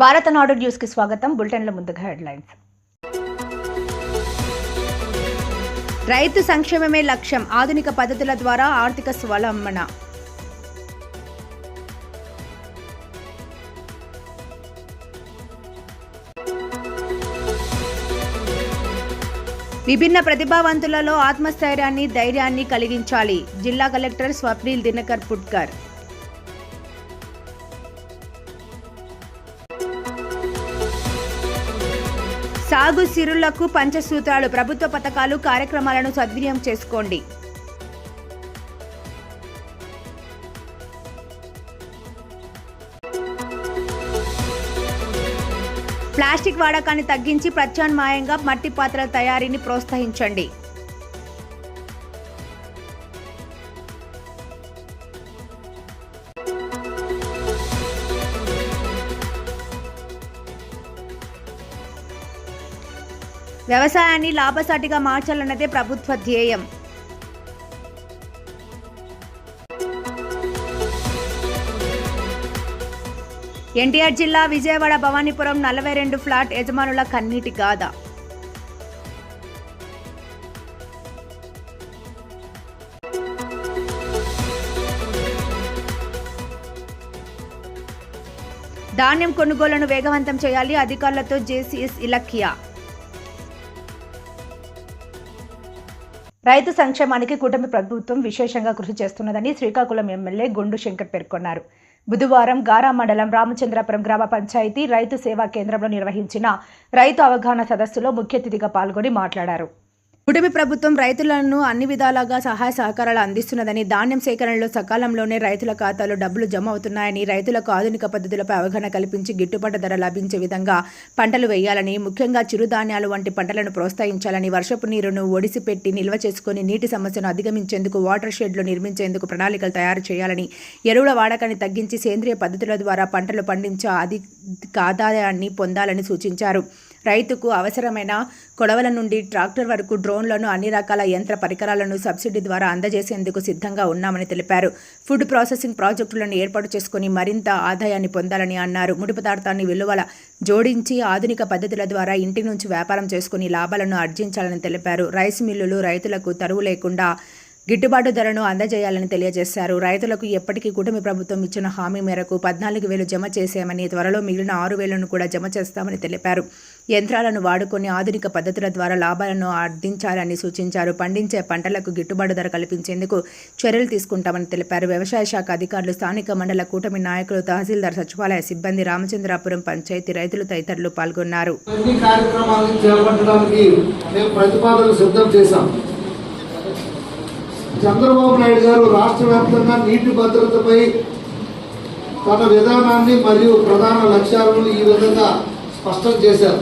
భారత నాడు న్యూస్కి స్వాగతం. బులెటిన్ల ముందుగా హెడ్లైన్స్. రైతు సంక్షేమమే లక్ష్యం. ఆధునిక పద్ధతుల ద్వారా ఆర్థిక స్వలంబన. విభిన్న ప్రతిభావంతులలో ఆత్మస్థైర్యాన్ని ధైర్యాన్ని కలిగించాలి. జిల్లా కలెక్టర్ స్వప్నిల్ దినకర్ పుట్కర్. సాగు సిరులకు పంచసూత్రాలు ప్రభుత్వ పథకాలు కార్యక్రమాలను సద్వినియోగం చేసుకోండి. ప్లాస్టిక్ వాడకాన్ని తగ్గించి ప్రత్యామ్నాయంగా మట్టి పాత్రల తయారీని ప్రోత్సహించండి. వ్యవసాయాన్ని లాభసాటిగా మార్చాలన్నదే ప్రభుత్వ ధ్యేయం. ఎన్టీఆర్ జిల్లా విజయవాడ భవానీపురం నలభై రెండు ఫ్లాట్ యజమానుల కన్నీటి గాథ. ధాన్యం కొనుగోలను వేగవంతం చేయాలి అధికారులతో జేసీఎస్ ఇలక్కియా. రైతు సంక్షేమానికి కూటమి ప్రభుత్వం విశేషంగా కృషి చేస్తున్నదని శ్రీకాకుళం ఎమ్మెల్యే గుండు శంకర్ పేర్కొన్నారు. బుధవారం గారా మండలం రామచంద్రపురం గ్రామ పంచాయతీ రైతు సేవా కేంద్రంలో నిర్వహించిన రైతు అవగాహన సదస్సులో ముఖ్య అతిథిగా పాల్గొని మాట్లాడారు. కూటమి ప్రభుత్వం రైతులను అన్ని విధాలుగా సహాయ సహకారాలు అందిస్తున్నదని ధాన్యం సేకరణలో సకాలంలోనే రైతుల ఖాతాలో డబ్బులు జమ అవుతున్నాయని రైతులకు ఆధునిక పద్ధతులపై అవగాహన కల్పించి గిట్టుబాటు ధర లభించే విధంగా పంటలు వేయాలని ముఖ్యంగా చిరుధాన్యాలు వంటి పంటలను ప్రోత్సహించాలని వర్షపు నీరును ఒడిసిపెట్టి నిల్వ చేసుకుని నీటి సమస్యను అధిగమించేందుకు వాటర్ షెడ్లు నిర్మించేందుకు ప్రణాళికలు తయారు చేయాలని ఎరువుల వాడకాన్ని తగ్గించి సేంద్రియ పద్ధతుల ద్వారా పంటలు పండించే అధిక ఆదాయాన్ని పొందాలని సూచించారు. రైతుకు అవసరమైన కొడవల నుండి ట్రాక్టర్ వరకు డ్రోన్లను అన్ని రకాల యంత్ర పరికరాలను సబ్సిడీ ద్వారా అందజేసేందుకు సిద్ధంగా ఉన్నామని తెలిపారు. ఫుడ్ ప్రాసెసింగ్ ప్రాజెక్టులను ఏర్పాటు చేసుకుని మరింత ఆదాయాన్ని పొందాలని అన్నారు. ముడి పదార్థాన్ని విలువల జోడించి ఆధునిక పద్ధతుల ద్వారా ఇంటి నుంచి వ్యాపారం చేసుకుని లాభాలను ఆర్జించాలని తెలిపారు. రైస్ మిల్లులు రైతులకు తరువు లేకుండా గిట్టుబాటు ధరను అందజేయాలని తెలియజేశారు. రైతులకు ఎప్పటికీ కూటమి ప్రభుత్వం ఇచ్చిన హామీ మేరకు పద్నాలుగు వేలు జమ చేశామని త్వరలో మిగిలిన ఆరు వేలను కూడా జమ చేస్తామని తెలిపారు. యంత్రాలను వాడుకొని ఆధునిక పద్ధతుల ద్వారా లాభాలను ఆర్జించాలని సూచించారు. పండించే పంటలకు గిట్టుబాటు ధర కల్పించేందుకు చర్యలు తీసుకుంటామని తెలిపారు. వ్యవసాయ శాఖ అధికారులు స్థానిక మండల కూటమి నాయకులు తహసీల్దార్ సచివాలయ సిబ్బంది రామచంద్రాపురం పంచాయతీ రైతులు తదితరులు పాల్గొన్నారు. చంద్రబాబు నాయుడు గారు రాష్ట్ర వ్యాప్తంగా నీటి భద్రతపై తన విధానాన్ని మరియు ప్రధాన లక్ష్యాలను ఈ విధంగా స్పష్టం చేశారు.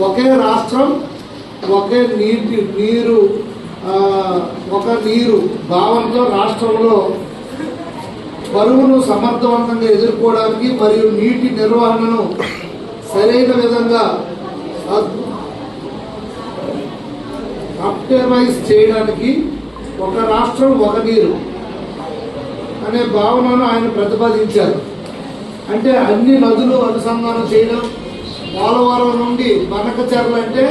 ఒకే రాష్ట్రం ఒకే నీటి నీరు ఒక నీరు భావంతో రాష్ట్రంలో బరువును సమర్థవంతంగా ఎదుర్కోవడానికి మరియు నీటి నిర్వహణను సరైన విధంగా అప్టమైజ్ చేయడానికి ఒక రాష్ట్రం ఒక నీరు అనే భావనను ఆయన ప్రతిపాదించారు. అంటే అన్ని నదులు అనుసంధానం చేయడం పోలవరం నుండి బనకచెర్ల అంటే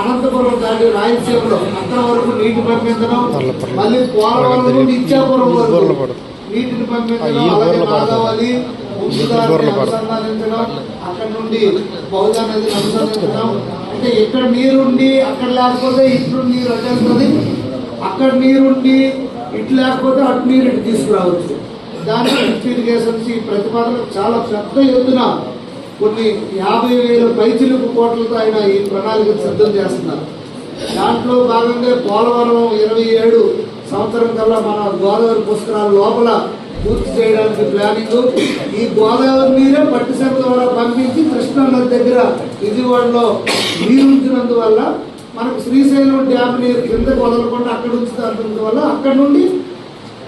అనంతపురం దాటి రాయలసీమలో అక్కడ వరకు నీటి పంపించడం మళ్ళీ పోలవరం నుండి ఇచ్చాపురం వరకు నీటిని పంపించడం అలాగే వంశధారని అనుసంధానించడం అక్కడ నుండి బహుళ నదిని అనుసంధించడం అంటే ఇక్కడ నీరుండి అక్కడ లేకపోతే ఇట్లు నీరు వచ్చేస్తుంది అక్కడ నీరుండి ఇటు లేకపోతే అటు నీరు ఇటు తీసుకురావచ్చు. దాని లిఫ్ట్ ఇరిగేషన్స్ ఈ ప్రతిపాదన చాలా పెద్ద ఎత్తున కొన్ని యాభై వేల పైచిలుకు కోట్లతో ఆయన ఈ ప్రణాళిక సిద్ధం చేస్తున్నారు. దాంట్లో భాగంగా పోలవరం ఇరవై ఏడు సంవత్సరం కల్లా మన గోదావరి పుష్కరాల లోపల పూర్తి చేయడానికి ప్లానింగ్. ఈ గోదావరి నీరే పట్టిసెల ద్వారా పంపించి కృష్ణా నది దగ్గర విజయవాడలో నీరు ఉంచినందువల్ల మనకు శ్రీశైలం డ్యామ్ నీరు కిందకు వదలకుండా అక్కడ ఉంచుతున్నందువల్ల అక్కడ నుండి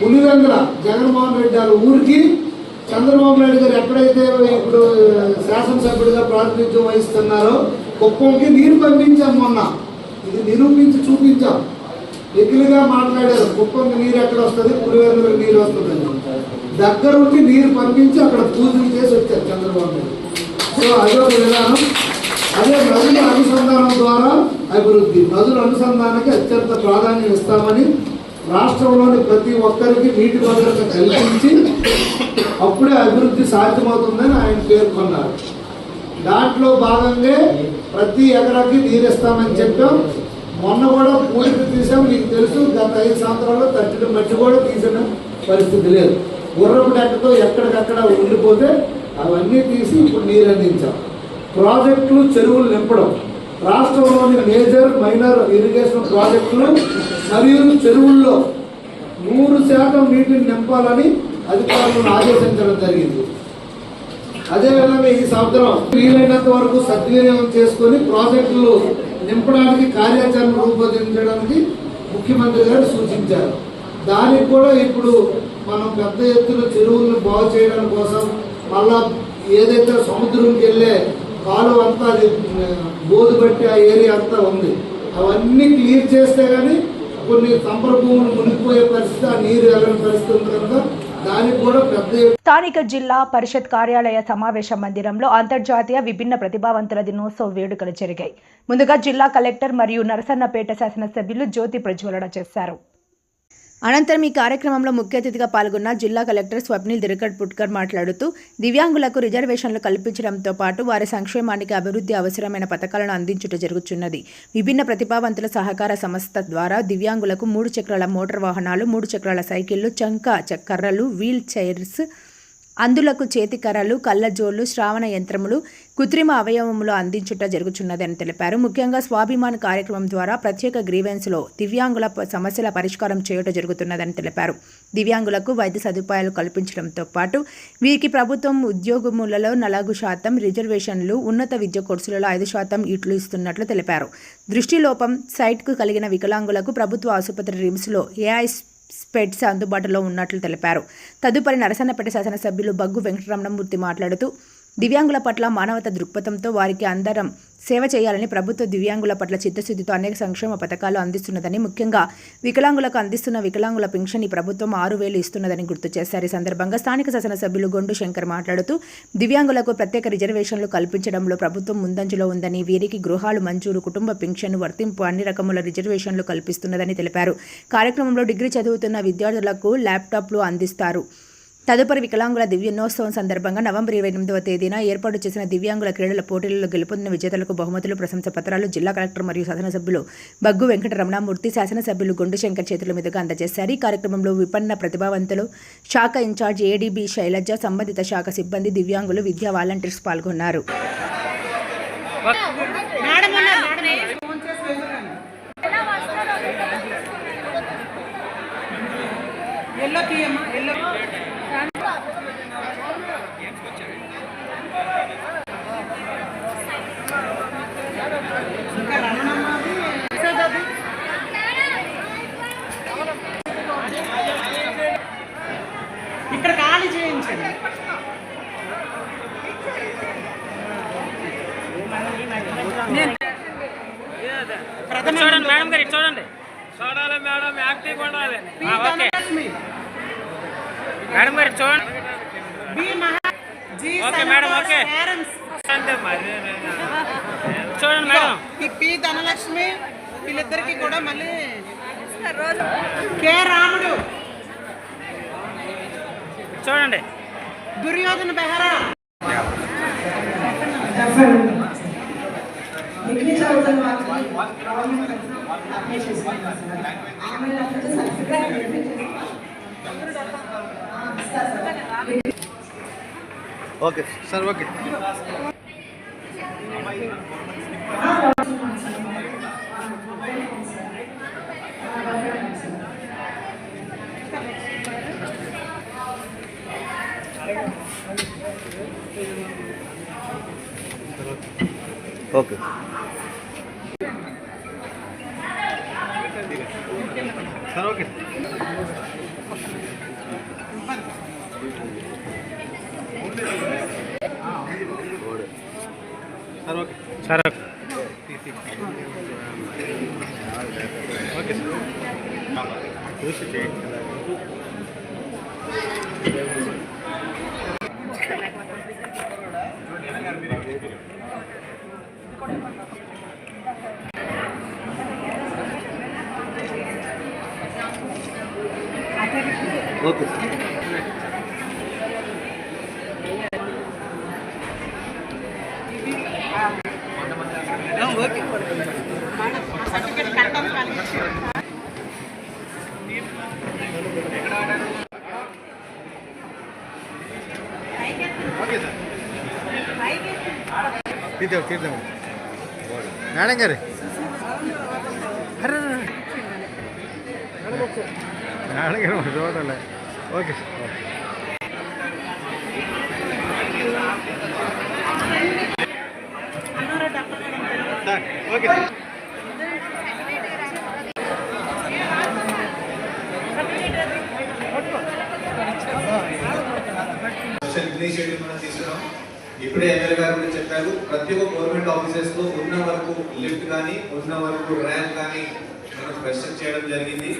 పులివెందుల జగన్మోహన్ రెడ్డి గారి ఊరికి చంద్రబాబు నాయుడు గారు ఎక్కడైతే ఇప్పుడు శాసనసభ్యుడిగా ప్రాతినిధ్యం వహిస్తున్నారో కుప్పంకి నీరు పంపించాం మొన్న. ఇది నిరూపించి చూపించాం. ఎగిలిగా మాట్లాడారు కుప్పంకి నీరు ఎక్కడ వస్తుంది? పులివెందులకు నీరు వస్తుందని. దగ్గరుండి నీరు పంపించి అక్కడ పూజలు చేసి వచ్చారు చంద్రబాబు నాయుడు. సో అదొక విధానం అదే నదుల అనుసంధానం ద్వారా అభివృద్ధి నదుల అనుసంధానానికి అత్యంత ప్రాధాన్యం ఇస్తామని రాష్ట్రంలోని ప్రతి ఒక్కరికి నీటి భద్రత కల్పించి అప్పుడే అభివృద్ధి సాధ్యమవుతుందని ఆయన పేర్కొన్నారు. దాంట్లో భాగంగా ప్రతి ఎకరాకి నీరిస్తామని చెప్పాం. మొన్న కూడా పూడికి తీసాం. మీకు తెలుసు గత ఐదు సంవత్సరాల్లో తట్టిన మట్టి కూడా తీసిన పరిస్థితి లేదు. గుర్రపు డెక్కతో ఎక్కడికక్కడ ఉండిపోతే అవన్నీ తీసి ఇప్పుడు నీరు అందించాం. ప్రాజెక్టులు చెరువులు నింపడం రాష్ట్రంలోని మేజర్ మైనర్ ఇరిగేషన్ ప్రాజెక్టులు మరియు చెరువుల్లో నూరు శాతం నీటిని నింపాలని అధికారులను ఆదేశించడం జరిగింది. అదేవిధంగా ఈ సంవత్సరం వీలైనంత వరకు సద్వినియోగం చేసుకొని ప్రాజెక్టులు నింపడానికి కార్యాచరణ రూపొందించడానికి ముఖ్యమంత్రి గారు సూచించారు. దానికి కూడా ఇప్పుడు మనం పెద్ద ఎత్తున చెరువులను బాగు చేయడం కోసం మళ్ళా ఏదైతే సముద్రంకి వెళ్ళే కాలువ అంతా అది బోధు బట్టి ఆ ఏరియా అంతా ఉంది. అవన్నీ క్లియర్ చేస్తే కానీ కొన్ని సంపర భూములు మునిగిపోయే పరిస్థితి ఆ నీరు వెళ్ళని పరిస్థితి ఉంది కనుక స్థానిక జిల్లా పరిషత్ కార్యాలయ సమావేశ మందిరంలో అంతర్జాతీయ విభిన్న ప్రతిభావంతుల దినోత్సవ వేడుకలు జరిగాయి. ముందుగా జిల్లా కలెక్టర్ మరియు నరసన్నపేట శాసనసభ్యులు జ్యోతి ప్రజ్వలన చేశారు. అనంతరం ఈ కార్యక్రమంలో ముఖ్య అతిథిగా పాల్గొన్న జిల్లా కలెక్టర్ స్వప్నిల్ దిరకడ్ పుట్కర్ మాట్లాడుతూ దివ్యాంగులకు రిజర్వేషన్లు కల్పించడంతో పాటు వారి సంక్షేమానికి అభివృద్ధి అవసరమైన పథకాలను అందించుట జరుగుతున్నది విభిన్న ప్రతిభావంతుల సహకార సంస్థ ద్వారా దివ్యాంగులకు మూడు చక్రాల మోటార్ వాహనాలు మూడు చక్రాల సైకిళ్ళు చంక చక్కర్రలు వీల్ చైర్స్ అందులకు చేతికర్రలు కళ్ళజోళ్ళు శ్రావణ యంత్రములు కృత్రిమ అవయవములు అందించుట జరుగుతున్నదని తెలిపారు. ముఖ్యంగా స్వాభిమాన్ కార్యక్రమం ద్వారా ప్రత్యేక గ్రీవెన్స్లో దివ్యాంగుల సమస్యల పరిష్కారం చేయుట జరుగుతున్నదని తెలిపారు. దివ్యాంగులకు వైద్య సదుపాయాలు కల్పించడంతో పాటు వీరికి ప్రభుత్వం ఉద్యోగములలో నలుగు శాతం రిజర్వేషన్లు ఉన్నత విద్య కోర్సులలో ఐదు శాతం ఇట్లు ఇస్తున్నట్లు తెలిపారు. దృష్టిలోపం సైట్కు కలిగిన వికలాంగులకు ప్రభుత్వ ఆసుపత్రి రిమ్స్లో ఏఐ స్పెడ్స్ అందుబాటులో ఉన్నట్లు తెలిపారు. తదుపరి నరసన్నపేట శాసనసభ్యులు బగ్గు వెంకటరమణమూర్తి మాట్లాడుతూ దివ్యాంగుల పట్ల మానవత దృక్పథంతో వారికి అందరం సేవ చేయాలని ప్రభుత్వ దివ్యాంగుల పట్ల చిత్తశుద్ధితో అనేక సంక్షేమ పథకాలు అందిస్తున్నదని ముఖ్యంగా వికలాంగులకు అందిస్తున్న వికలాంగుల పింఛన్ ఈ ప్రభుత్వం ఆరు వేలు ఇస్తున్నదని గుర్తు చేశారు. ఈ సందర్భంగా స్థానిక శాసనసభ్యులు గొండు శంకర్ మాట్లాడుతూ దివ్యాంగులకు ప్రత్యేక రిజర్వేషన్లు కల్పించడంలో ప్రభుత్వం ముందంజలో ఉందని వీరికి గృహాలు మంజూరు కుటుంబ పింఛన్ వర్తింపు అన్ని రకముల రిజర్వేషన్లు కల్పిస్తున్నదని తెలిపారు. కార్యక్రమంలో డిగ్రీ చదువుతున్న విద్యార్థులకు ల్యాప్టాప్లు అందిస్తారు. తదుపరి వికలాంగుల దివ్యోత్సవం సందర్భంగా నవంబర్ ఇరవై ఎనిమిదవ తేదీన ఏర్పాటు చేసిన దివ్యాంగుల క్రీడల పోటీలలో గెలుపొందిన విజేతలకు బహుమతులు ప్రశంస పత్రాలు జిల్లా కలెక్టర్ మరియు శాసనసభ్యులు బగ్గు వెంకట రమణామూర్తి శాసనసభ్యులు గుండు శంకర్ చేతుల మీదుగా అందజేశారు. ఈ కార్యక్రమంలో విపన్న ప్రతిభావంతులు శాఖ ఇన్ఛార్జ్ ఏడీబీ శైలజ సంబంధిత శాఖ సిబ్బంది దివ్యాంగులు విద్యా వాలంటీర్స్ పాల్గొన్నారు మేడం ఉన్నారు మేడం ఫోన్ చేసి వెళ్ళండి ఎల్లో తీయమ్మా ఎల్లో ఇంకా రమణమ్మది యశోదది. ఇక్కడ ఖాళీ చేయించండి నేను ప్రథమ చూడండి మేడం గారు చూడండి. చూడాలి మేడం యాక్టివ్ ఉండాలి. ఓకే. మేడం గారు చూడండి. B Maha G okay madam, okay. చూడండి మేడం. ఈ పి ధనలక్ష్మి వీళ్ళిద్దరికి కూడా మళ్ళీ కె రాముడు. చూడండి. దుర్యోధన బెహరా. గవర్నమెంట్ అప్లై చేసుకుంటాం సార్ ఆన్లైన్ అప్లై చేసి verify okay sir okay. Okay. Sir okay sir okay సరే ఓకే సార్ చూసి చేయండి ఓకే సార్ సర్టిఫికేట్ కట్టడం కలిగించి ఓకే సార్ తీద్దాం తీద్దాం మేడం గారు అరే మేడం గారు మరి చూడాలి okay sir okay. Sir okay sir special initiative మనం తీసుకున్నాం ఇప్పుడే ఎమ్మెల్యే గారు కూడా చెప్పారు ప్రతి ఒక్క గవర్నమెంట్ ఆఫీసెస్లో ఉన్న వరకు లిఫ్ట్ కానీ ఉన్న వరకు ర్యాంక్ కానీ మనం క్వశ్చన్ చేయడం జరిగింది.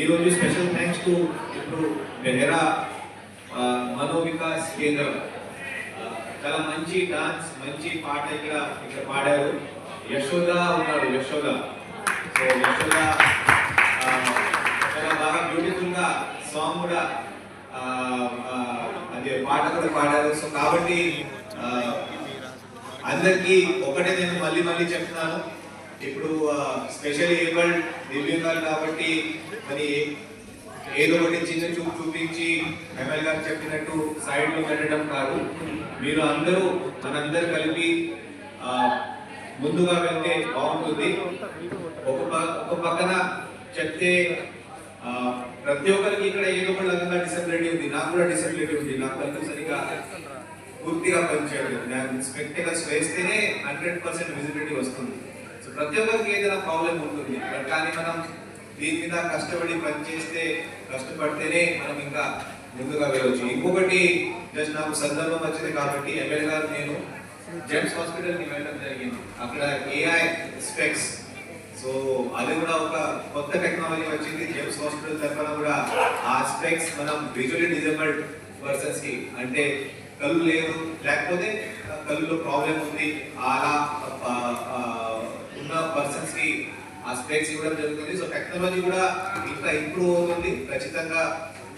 ఈరోజు స్పెషల్ థ్యాంక్స్ టు ఇప్పుడు బెహరా మనోవికాస్ మనో వికాస్ కేంద్రం చాలా మంచి డాన్స్ మంచి పాట ఇక్కడ ఇక్కడ పాడారు. యశోద ఉన్నారు యశోద. సో యశోద చాలా బాగా బ్యూటిఫుల్గా సాంగ్ కూడా అదే పాట కూడా పాడారు. సో కాబట్టి అందరికీ ఒకటే నేను మళ్ళీ మళ్ళీ చెప్తున్నాను. ఇప్పుడు స్పెషల్ ఏబల్డ్ దివ్యంగారు కాబట్టి మరి ఏదో ఒకటి చిన్న చూపు చూపించి ఎమ్మెల్యే గారు చెప్పినట్టు సైడ్లో పెట్టడం కాదు. మీరు అందరూ మనందరూ కలిపి ముందుగా వెళ్తే బాగుంటుంది. ఒక ఒక పక్కన చెప్తే ప్రతి ఒక్కరికి ఇక్కడ ఏదో ఒక రకంగా డిసబిలిటీ ఉంది. నాకు కూడా డిసబిలిటీ ఉంది. నాకు కళ్ళు సరిగా పూర్తిగా పనిచేయడం నేను స్పెక్టికల్స్ వేస్తేనే హండ్రెడ్ పర్సెంట్ విజిబిలిటీ వస్తుంది. సో ప్రతి ఒక్కరికి ఏదైనా ప్రాబ్లం ఉంటుంది. బట్ కానీ మనం దీని మీద కష్టపడి పనిచేస్తే కష్టపడితేనే మనం ఇంకా ముందుగా వెళ్ళవచ్చు ఇంకొకటి జస్ట్ నాకు సందర్భం వచ్చింది కాబట్టి ఎమ్మెల్యే గారు నేను జెమ్స్ హాస్పిటల్కి వెళ్ళడం జరిగింది. అక్కడ ఏఐ స్పెక్స్ సో అది కూడా ఒక కొత్త టెక్నాలజీ వచ్చింది. జెమ్స్ హాస్పిటల్ తరఫున కూడా ఆ స్పెక్స్ మనం విజువలీ డిజేబుల్డ్ పర్సన్స్కి అంటే కళ్ళు లేవు. లేకపోతే కళ్ళులో ప్రాబ్లం ఉంది. అలా ఉన్న పర్సన్స్కి ఆ స్పెక్స్ ఇవ్వడం జరుగుతుంది. సో టెక్నాలజీ కూడా ఇంకా ఇంప్రూవ్ అవుతుంది. ఖచ్చితంగా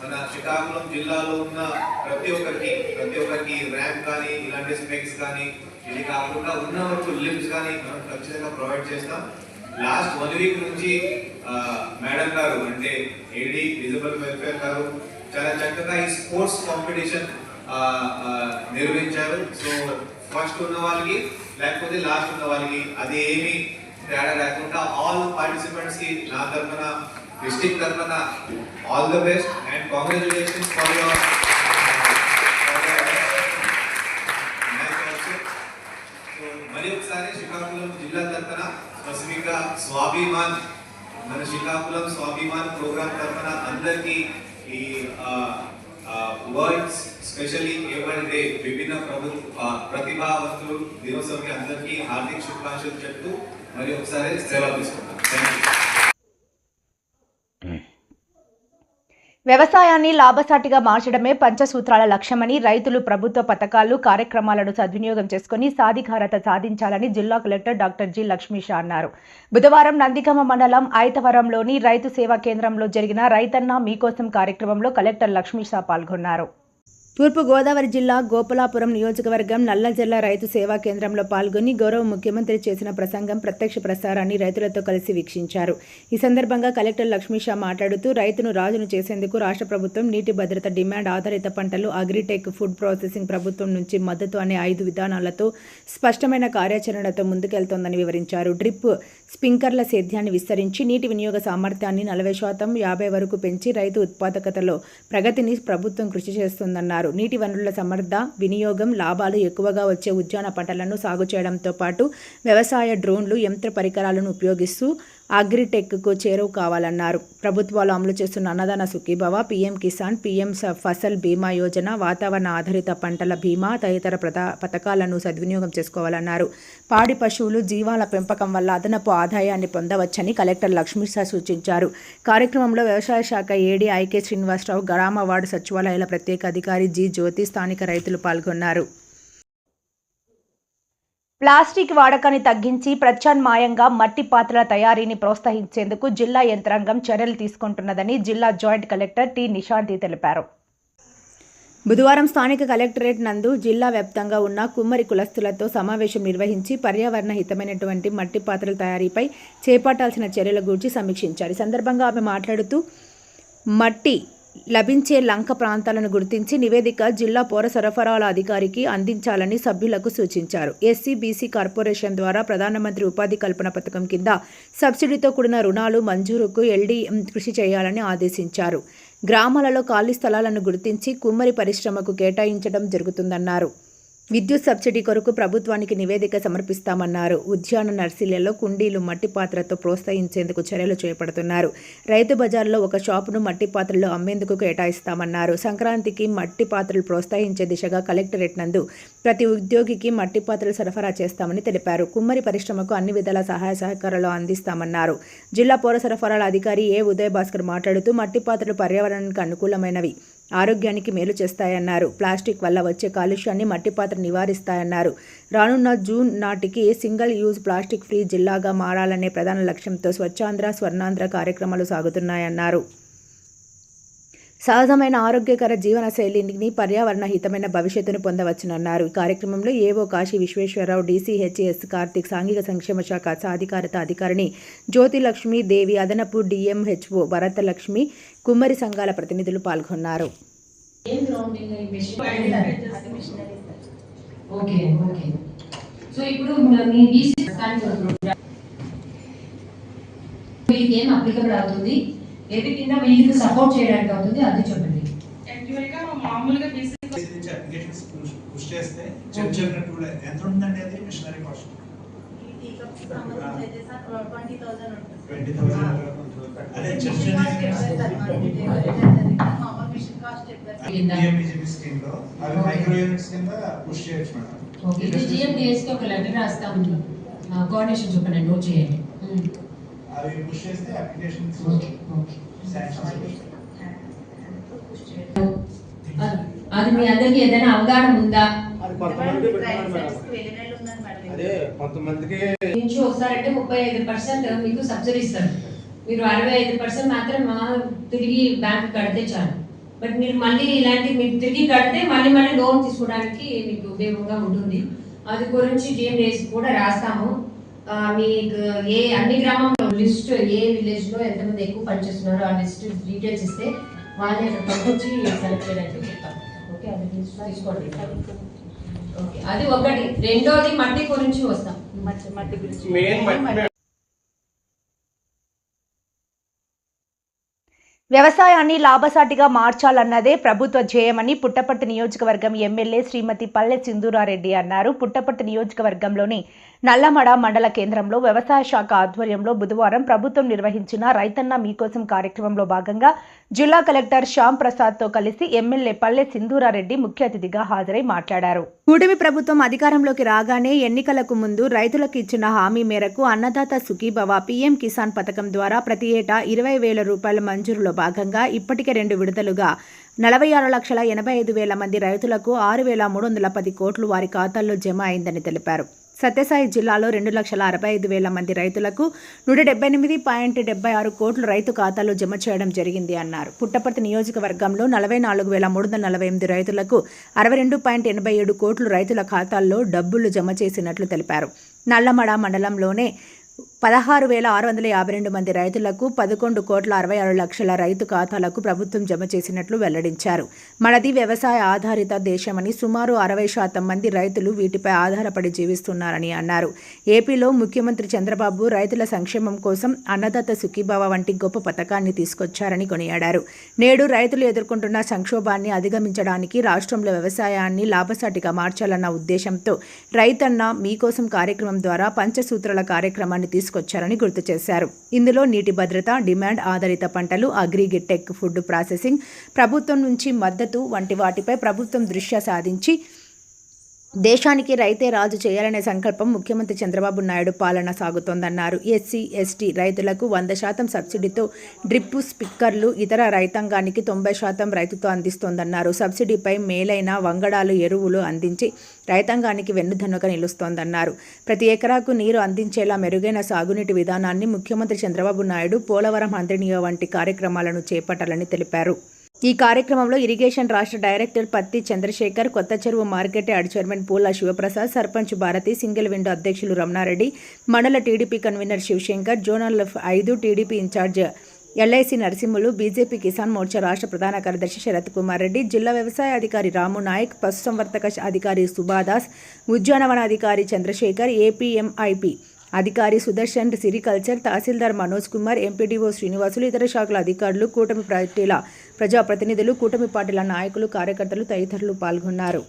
మన శ్రీకాకుళం జిల్లాలో ఉన్న ప్రతి ఒక్కరికి ప్రతి ఒక్కరికి ర్యాంప్ కానీ ఇలాంటి స్పెక్స్ కానీ ఇది కాకుండా ఉన్న వరకు లిమ్స్ కానీ మనం ఖచ్చితంగా ప్రొవైడ్ చేస్తాం. లాస్ట్ వన్ వీక్ నుంచి మేడం గారు అంటే ఏడీ విజిబుల్ వెల్ఫేర్ గారు చాలా చక్కగా ఈ స్పోర్ట్స్ కాంపిటీషన్ నిర్వహించారు. సో ఫస్ట్ ఉన్న వాళ్ళకి లేకపోతే లాస్ట్ ఉన్న వాళ్ళకి అది ఏమి తేడా లేకుండా ఆల్ పార్టిసిపెంట్స్కి నా తరఫున డిస్ట్రిక్ట్ తరఫున all the best and congratulations for your so మరి ఒకసారి శ్రీకాకుళం జిల్లా తరఫున స్పెసిఫిక్గా స్వాభిమాన్ మన శ్రీకాకుళం స్వాభిమాన్ ప్రోగ్రామ్ తరఫున అందరికీ ఈ వర్డ్స్ స్పెషల్లీ ఏబుల్ డే విభిన్న ప్రభు ఆ, ప్రతిభావంతులు దినోత్సవంకి అందరికీ హార్దిక శుభాకాంక్షలు చెప్తూ మరి ఒకసారి సెలవు తీసుకుంటాం థ్యాంక్ యూ వ్యవసాయాన్ని లాభసాటిగా మార్చడమే పంచసూత్రాల లక్ష్యమని రైతులు ప్రభుత్వ పథకాలు కార్యక్రమాలను సద్వినియోగం చేసుకుని సాధికారత సాధించాలని జిల్లా కలెక్టర్ డాక్టర్ జి లక్ష్మీష అన్నారు. బుధవారం నందిగమ మండలం ఐతవరంలోని రైతు సేవా కేంద్రంలో జరిగిన రైతన్న మీకోసం కార్యక్రమంలో కలెక్టర్ లక్ష్మీష పాల్గొన్నారు. తూర్పుగోదావరి జిల్లా గోపలాపురం నియోజకవర్గం నల్లజల్ల రైతు సేవా కేంద్రంలో పాల్గొని గౌరవ ముఖ్యమంత్రి చేసిన ప్రసంగం ప్రత్యక్ష ప్రసారాన్ని రైతులతో కలిసి వీక్షించారు. ఈ సందర్భంగా కలెక్టర్ లక్ష్మీషా మాట్లాడుతూ రైతును రాజును చేసేందుకు రాష్ట్ర ప్రభుత్వం నీటి భద్రత డిమాండ్ ఆధారిత పంటలు అగ్రిటెక్ ఫుడ్ ప్రాసెసింగ్ ప్రభుత్వం నుంచి మద్దతు అనే ఐదు విధానాలతో స్పష్టమైన కార్యాచరణతో ముందుకెళ్తోందని వివరించారు. డ్రిప్ స్ప్రింకర్ల సేద్యాన్ని విస్తరించి నీటి వినియోగ సామర్థ్యాన్ని నలభై శాతం యాభై వరకు పెంచి రైతు ఉత్పాదకతలో ప్రగతిని ప్రభుత్వం కృషి చేస్తుందన్నారు. నీటి వనరుల సమర్థ వినియోగం లాభాలు ఎక్కువగా వచ్చే ఉద్యాన పంటలను సాగు చేయడంతో పాటు వ్యవసాయ డ్రోన్లు యంత్ర పరికరాలను ఉపయోగిస్తూ అగ్రిటెక్కు చేరువు కావాలన్నారు. ప్రభుత్వాలు అమలు చేస్తున్న అన్నదాన సుఖీభవ పీఎం కిసాన్ పీఎం స- ఫసల్ బీమా యోజన వాతావరణ ఆధారిత పంటల బీమా తదితర ప్రధా పథకాలను సద్వినియోగం చేసుకోవాలన్నారు. పాడి పశువులు జీవాల పెంపకం వల్ల అదనపు ఆదాయాన్ని పొందవచ్చని కలెక్టర్ లక్ష్మీశా సూచించారు. కార్యక్రమంలో వ్యవసాయ శాఖ ఏడీ ఐకే శ్రీనివాసరావు గ్రామ వార్డు సచివాలయాల ప్రత్యేక అధికారి జి జ్యోతి స్థానిక రైతులు పాల్గొన్నారు. ప్లాస్టిక్ వాడకాన్ని తగ్గించి ప్రత్యామ్నాయంగా మట్టి పాత్రల తయారీని ప్రోత్సహించేందుకు జిల్లా యంత్రాంగం చర్యలు తీసుకుంటున్నదని జిల్లా జాయింట్ కలెక్టర్ టి నిశాంతి తెలిపారు. బుధవారం స్థానిక కలెక్టరేట్ నందు జిల్లా వ్యాప్తంగా ఉన్న కుమ్మరి కులస్తులతో సమావేశం నిర్వహించి పర్యావరణ హితమైనటువంటి మట్టి పాత్రల తయారీపై చేపట్టాల్సిన చర్యల గురించి సమీక్షించారు. ఈ సందర్భంగా ఆమె మాట్లాడుతూ మట్టి లభించే లంక ప్రాంతాలను గుర్తించి నివేదిక జిల్లా పౌర సరఫరాల అధికారికి అందించాలని సభ్యులకు సూచించారు. ఎస్సీ బీసీ కార్పొరేషన్ ద్వారా ప్రధానమంత్రి ఉపాధి కల్పన పథకం కింద సబ్సిడీతో కూడిన రుణాలు మంజూరుకు ఎల్డీఎం కృషి చేయాలని ఆదేశించారు. గ్రామాలలో ఖాళీ స్థలాలను గుర్తించి కుమ్మరి పరిశ్రమకు కేటాయించడం జరుగుతుందన్నారు. విద్యుత్ సబ్సిడీ కొరకు ప్రభుత్వానికి నివేదిక సమర్పిస్తామన్నారు. ఉద్యాన నర్సీలలో కుండీలు మట్టి పాత్రతో ప్రోత్సహించేందుకు చర్యలు చేపడుతున్నారు. రైతు బజార్లో ఒక షాపును మట్టి పాత్రలు అమ్మేందుకు కేటాయిస్తామన్నారు. సంక్రాంతికి మట్టి పాత్రలు ప్రోత్సహించే దిశగా కలెక్టరేట్ నందు ప్రతి ఉద్యోగికి మట్టి పాత్రలు సరఫరా చేస్తామని తెలిపారు. కుమ్మరి పరిశ్రమకు అన్ని విధాల సహాయ సహకారాలు అందిస్తామన్నారు. జిల్లా పౌర సరఫరాల అధికారి ఏ ఉదయ్ భాస్కర్ మాట్లాడుతూ మట్టి పాత్రలు పర్యావరణానికి అనుకూలమైనవి. ఆరోగ్యానికి మేలు చేస్తాయన్నారు. ప్లాస్టిక్ వల్ల వచ్చే కాలుష్యాన్ని మట్టిపాత్ర నివారిస్తాయన్నారు. రానున్న జూన్ నాటికి సింగిల్ యూజ్ ప్లాస్టిక్ ఫ్రీ జిల్లాగా మారాలనే ప్రధాన లక్ష్యంతో స్వచ్ఛాంధ్ర స్వర్ణాంధ్ర కార్యక్రమాలు సాగుతున్నాయన్నారు. సహజమైన ఆరోగ్యకర జీవన శైలిని పర్యావరణ హితమైన భవిష్యత్తును పొందవచ్చునన్నారు. ఈ కార్యక్రమంలో ఏవో కాశీ విశ్వేశ్వరరావు డీసీహెచ్ఎస్ కార్తిక్ సాంఘిక సంక్షేమ శాఖ సాధికారత అధికారిని జ్యోతిలక్ష్మి దేవి అదనపు డిఎంహెచ్ఓ భరతలక్ష్మి కుమ్మరి సంఘాల ప్రతినిధులు పాల్గొన్నారు. ఏం గ్రౌండింగ్ ఈ మెషిన్? Okay okay. సో ఇప్పుడు మీ బీసీ వీళ్ళకి ఏం అప్లికబుల్ అవుతుంది? ఏది కింద వీళ్ళకి సపోర్ట్ చేయడానికి అవుతుంది అది చెప్పండి. మామూలుగా బీసీ నుంచి అప్లికేషన్స్ పుష్ పుష్ చేస్తే చెప్పినట్టు కూడా ఎంత ఉంటుందండి అది? Machinery cost. ట్వంటీ థౌసండ్ అదే చెక్ పిఎంబిజిపి స్కీమ్లో అవి మైక్రో యూనిట్స్ కింద పుష్ చేయొచ్చు మేడం. ఓకే ఇది జిఎండిఎస్కి ఒక లెటర్ రాస్తాం కోఆర్డినేషన్ చెప్పండి నోట్ చేయండి. అవి పుష్ చేస్తే అప్లికేషన్స్ ఓకే ఓకే శాంక్షన్ అది- అది మీ అందరికి ఏదైనా అవగాహన ఉందా? అదే కొంతమందికి నుంచి వస్తారంటే ముప్పై ఐదు పర్సెంట్ మీకు సబ్సిడీ ఇస్తారు. మీరు అరవై ఐదు పర్సెంట్ మాత్రం మా తిరిగి బ్యాంక్ కడితే చాలు. బట్ మీరు మళ్ళీ ఇలాంటి మీరు తిరిగి కడితే మళ్ళీ మళ్ళీ లోన్ తీసుకోవడానికి మీకు ఉపయోగంగా ఉంటుంది. అది గురించి డిఎండిఎస్ కూడా రాస్తాము. మీకు ఏ అన్ని గ్రామంలో లిస్ట్ ఏ విలేజ్లో ఎంతమంది ఎక్కువ పనిచేస్తున్నారో ఆ లిస్ట్ డీటెయిల్స్ ఇస్తే వాళ్ళని అక్కడ పంపించి సెలెక్ట్ చేయడానికి చెప్తాం. ఓకే? అది లిస్ట్ తీసుకోండి. ఓకే. అది ఒకటి. రెండోది మట్టి గురించి వస్తాం. మెయిన్ మట్టి వ్యవసాయాన్ని లాభసాటిగా మార్చాలన్నదే ప్రభుత్వ ధ్యేయమని పుట్టపర్తి నియోజకవర్గం ఎమ్మెల్యే శ్రీమతి పల్లె సింధూరారెడ్డి అన్నారు. పుట్టపర్తి నియోజకవర్గంలోని నల్లమడ మండల కేంద్రంలో వ్యవసాయ శాఖ ఆధ్వర్యంలో బుధవారం ప్రభుత్వం నిర్వహించిన రైతన్న మీకోసం కార్యక్రమంలో భాగంగా జిల్లా కలెక్టర్ శ్యామ్ ప్రసాద్తో కలిసి ఎమ్మెల్యే పల్లె సింధూరారెడ్డి ముఖ్య అతిథిగా హాజరై మాట్లాడారు. కూటమి ప్రభుత్వం అధికారంలోకి రాగానే ఎన్నికలకు ముందు రైతులకు ఇచ్చిన హామీ మేరకు అన్నదాత సుఖీభవ పీఎం కిసాన్ పథకం ద్వారా ప్రతి ఏటా ఇరవై వేల రూపాయల మంజూరులో భాగంగా ఇప్పటికే రెండు విడతలుగా నలభై ఆరు లక్షల ఎనభై ఐదు వేల మంది రైతులకు ఆరు వేల మూడు వందల పది కోట్లు వారి ఖాతాల్లో జమ అయిందని తెలిపారు. సత్యసాయి జిల్లాలో రెండు లక్షల అరవై ఐదు వేల మంది రైతులకు నూట డెబ్బై ఎనిమిది పాయింట్ డెబ్బై ఆరు కోట్లు రైతు ఖాతాలో జమ చేయడం జరిగింది అన్నారు. పుట్టపర్తి నియోజకవర్గంలో నలభై నాలుగు వేల మూడు వందల నలభై ఎనిమిది రైతులకు అరవై రెండు పాయింట్ ఎనభై ఏడు కోట్లు రైతుల ఖాతాల్లో డబ్బులు జమ చేసినట్లు తెలిపారు. నల్లమడ మండలంలోనే పదహారు వేల ఆరు వందల యాభై రెండు మంది రైతులకు పదకొండు కోట్ల అరవై ఆరు లక్షల రైతు ఖాతాలకు ప్రభుత్వం జమ చేసినట్లు వెల్లడించారు. మనది వ్యవసాయ ఆధారిత దేశమని సుమారు అరవై శాతం మంది రైతులు వీటిపై ఆధారపడి జీవిస్తున్నారని అన్నారు. ఏపీలో ముఖ్యమంత్రి చంద్రబాబు రైతుల సంక్షేమం కోసం అన్నదాత సుఖీభావ వంటి గొప్ప పథకాన్ని తీసుకొచ్చారని కొనియాడారు. నేడు రైతులు ఎదుర్కొంటున్న సంక్షోభాన్ని అధిగమించడానికి రాష్ట్రంలో వ్యవసాయాన్ని లాభసాటిగా మార్చాలన్న ఉద్దేశంతో రైతన్న మీకోసం కార్యక్రమం ద్వారా పంచసూత్రాల కార్యక్రమాన్ని తీసుకొచ్చారని గుర్తు చేశారు. ఇందులో నీటి భద్రత డిమాండ్ ఆధారిత పంటలు అగ్రిగిటెక్ ఫుడ్ ప్రాసెసింగ్ ప్రభుత్వం నుంచి మద్దతు వంటి వాటిపై ప్రభుత్వం దృష్ట్యా సాధించి దేశానికి రైతే రాజు చేయాలనే సంకల్పం ముఖ్యమంత్రి చంద్రబాబు నాయుడు పాలన సాగుతోందన్నారు. ఎస్సీ ఎస్టీ రైతులకు వంద శాతం సబ్సిడీతో డ్రిప్పు స్పిక్కర్లు ఇతర రైతాంగానికి తొంభై శాతం రైతుతో అందిస్తోందన్నారు. సబ్సిడీపై మేలైన వంగడాలు ఎరువులు అందించి రైతాంగానికి వెన్నుదన్నుక నిలుస్తోందన్నారు. ప్రతి ఎకరాకు నీరు అందించేలా మెరుగైన సాగునీటి విధానాన్ని ముఖ్యమంత్రి చంద్రబాబు నాయుడు పోలవరం మంత్రినియో వంటి కార్యక్రమాలను చేపట్టాలని తెలిపారు. ఈ కార్యక్రమంలో ఇరిగేషన్ రాష్ట్ర డైరెక్టర్ పత్తి చంద్రశేఖర్ కొత్త చెరువు market yard chairman Poola Sivaprasad sarpanch Bharati single window అధ్యక్షులు రమణారెడ్డి మండల టీడీపీ కన్వీనర్ శివశంకర్ జోనల్ ఐదు TDP incharge LIC Narasimhulu BJP Kisan Morcha రాష్ట్ర ప్రధాన కార్యదర్శి శరత్ కుమార్ రెడ్డి జిల్లా వ్యవసాయ అధికారి రాము నాయక్ పశుసంవర్ధక అధికారి సుభాదాస్ ఉద్యానవన అధికారి చంద్రశేఖర్ ఏపీఎంఐపి అధికారి సుదర్శన్ సిరికల్చర్ తహసీల్దార్ మనోజ్ కుమార్ ఎంపీడీఓ శ్రీనివాసులు ఇతర శాఖల అధికారులు కూటమి పార్టీల ప్రజాప్రతినిధులు కూటమి పార్టీల నాయకులు కార్యకర్తలు తదితరులు పాల్గొన్నారు.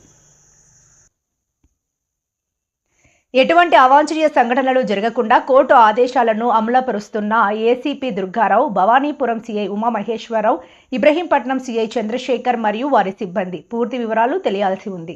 ఎటువంటి అవాంఛనీయ సంఘటనలు జరగకుండా కోర్టు ఆదేశాలను అమలుపరుస్తున్న ACP Durgarao Bhavanipuram CI Umamaheswararao Ibrahimpatnam CI Chandrasekhar మరియు వారి సిబ్బంది. పూర్తి వివరాలు తెలియాల్సి ఉంది.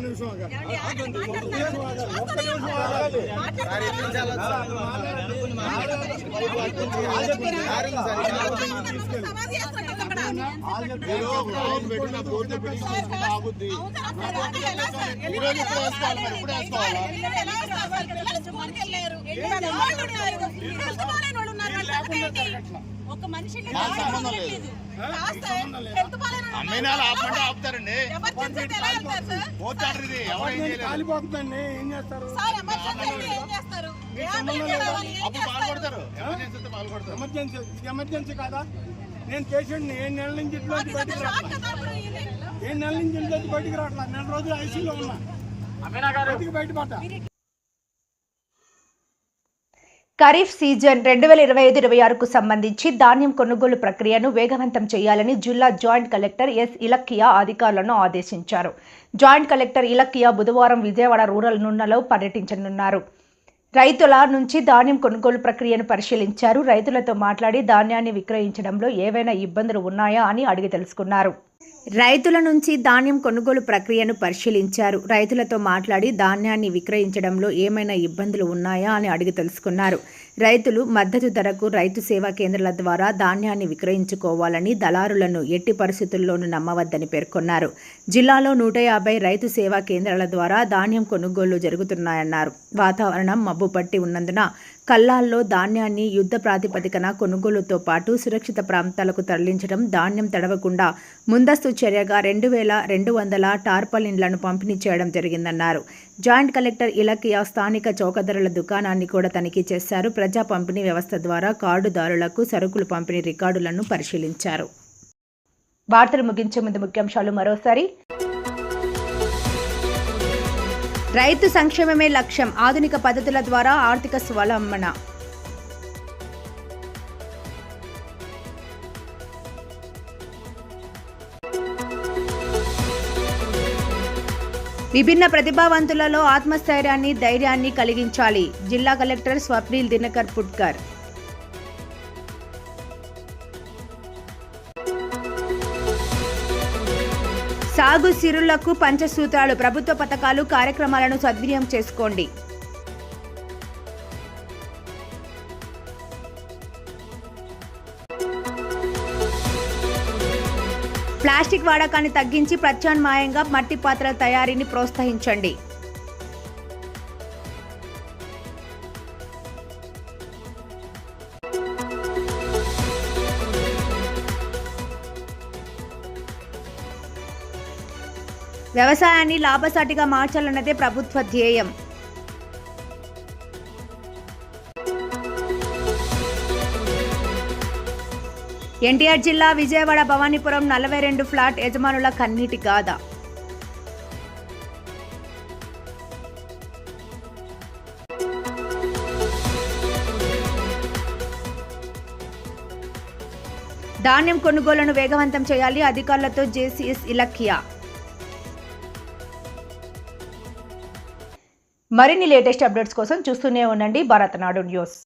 నిమిషం ఒక మనిషి అమ్మినాలు ఆపమంటే ఆపుతారండి. కోర్టు ఆర్డర్ ఇది ఎవరు ఏం చేయలేదు కాలిపోతుందండి. ఏం చేస్తారు? అప్పుడు పాల్గొడతారు. ఎమర్జెన్సీతో పాల్గొడతారు. ఎమర్జెన్సీ ఎమర్జెన్సీ కాదా? నేను పేషెంట్ని ఏడు నెలల నుంచి ఇంట్లోంచి బయటికి రావట్లా? ఏడు నెలల నుంచి ఇంట్లోంచి బయటికి రావట్లా? నెల రోజులు ఐసీలో ఉన్నా. బయటికి బయటపడ్డా. ఖరీఫ్ సీజన్ రెండు వేల ఇరవై ఐదు ఇరవై ఆరుకు సంబంధించి ధాన్యం కొనుగోలు ప్రక్రియను వేగవంతం చేయాలని జిల్లా జాయింట్ కలెక్టర్ ఎస్ ఇలక్కియా అధికారులను ఆదేశించారు. జాయింట్ కలెక్టర్ ఇలక్కియా బుధవారం విజయవాడ రూరల్ నున్నలో పర్యటించనున్నారు. రైతుల నుంచి ధాన్యం కొనుగోలు ప్రక్రియను పరిశీలించారు. రైతులతో మాట్లాడి ధాన్యాన్ని విక్రయించడంలో ఏవైనా ఇబ్బందులు ఉన్నాయా అని అడిగి తెలుసుకున్నారు. రైతుల నుంచి ధాన్యం కొనుగోలు ప్రక్రియను పరిశీలించారు. రైతులతో మాట్లాడి ధాన్యాన్ని విక్రయించడంలో ఏమైనా ఇబ్బందులు ఉన్నాయా అని అడిగి తెలుసుకున్నారు. రైతులు మద్దతు ధరకు రైతు సేవా కేంద్రాల ద్వారా ధాన్యాన్ని విక్రయించుకోవాలని దళారులను ఎట్టి పరిస్థితుల్లోనూ నమ్మవద్దని పేర్కొన్నారు. జిల్లాలో నూట యాభై రైతు సేవా కేంద్రాల ద్వారా ధాన్యం కొనుగోళ్ళు జరుగుతున్నాయన్నారు. వాతావరణం మబ్బు పట్టి ఉన్నందున కల్లాల్లో ధాన్యాన్ని యుద్ధ ప్రాతిపదికన కొనుగోలుతో పాటు సురక్షిత ప్రాంతాలకు తరలించడం ధాన్యం తడవకుండా ముందస్తు చర్యగా రెండు వేల రెండు వందల టార్పలిన్లను పంపిణీ చేయడం జరిగిందన్నారు. జాయింట్ కలెక్టర్ ఇలకియా స్థానిక చౌకధరల దుకాణాన్ని కూడా తనిఖీ చేశారు. ప్రజా పంపిణీ వ్యవస్థ ద్వారా కార్డుదారులకు సరుకులు పంపిణీ రికార్డులను పరిశీలించారు. వార్తలు ముగించే ముందు ముఖ్యాంశాలు మరోసారి. రైతు సంక్షేమమే లక్ష్యం. ఆధునిక పద్ధతుల ద్వారా ఆర్థిక స్వలంబన. విభిన్న ప్రతిభావంతులలో ఆత్మస్థైర్యాన్ని ధైర్యాన్ని కలిగించాలి. జిల్లా కలెక్టర్ స్వప్నిల్ దినకర్ పుట్కర్. సాగు సిరులకు పంచసూత్రాలు ప్రభుత్వ పథకాలు కార్యక్రమాలను సద్వినియోగం చేసుకోండి. ప్లాస్టిక్ వాడకాన్ని తగ్గించి ప్రత్యామ్నాయంగా మట్టి పాత్రల తయారీని ప్రోత్సహించండి. వ్యవసాయాన్ని లాభసాటిగా మార్చాలన్నదే ప్రభుత్వ ధ్యేయం. ఎన్టీఆర్ జిల్లా విజయవాడ భవానీపురం నలభై రెండు ఫ్లాట్ యజమానుల కన్నీటి గాథ. ధాన్యం కొనుగోలును వేగవంతం చేయాలి అధికారులతో జేసీఎస్ ఇలఖ్యా మరిన్ని లేటెస్ట్ అప్డేట్స్ కోసం చూస్తూనే ఉండండి. భారతనాడు న్యూస్.